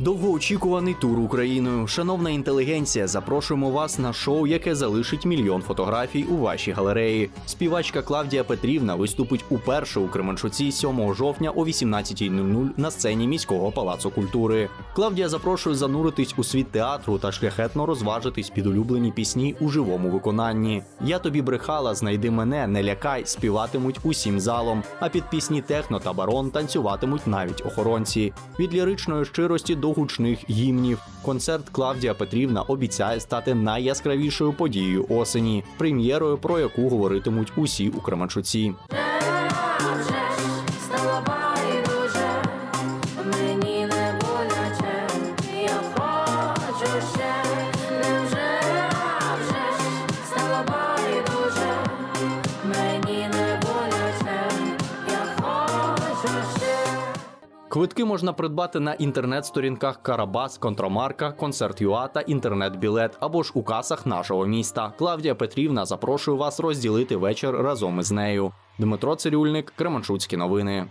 Довгоочікуваний тур Україною. Шановна інтелігенція, запрошуємо вас на шоу, яке залишить мільйон фотографій у вашій галереї. Співачка Клавдія Петрівна виступить уперше у Кременчуці 7 жовтня о 18.00 на сцені міського палацу культури. Клавдія запрошує зануритись у світ театру та шляхетно розважитись під улюблені пісні у живому виконанні. Я тобі брехала, знайди мене, не лякай, співатимуть усім залом. А під пісні техно та барон танцюватимуть навіть охоронці. Від ліричної щирості до гучних гімнів. Концерт Клавдія Петрівна обіцяє стати найяскравішою подією осені, прем'єрою, про яку говоритимуть усі у Кременчуці. Квитки можна придбати на інтернет-сторінках Карабас, Контрамарка, Концерт ЮА та інтернет-білет або ж у касах нашого міста. Клавдія Петрівна запрошує вас розділити вечір разом із нею. Дмитро Цирюльник, Кременчуцькі новини.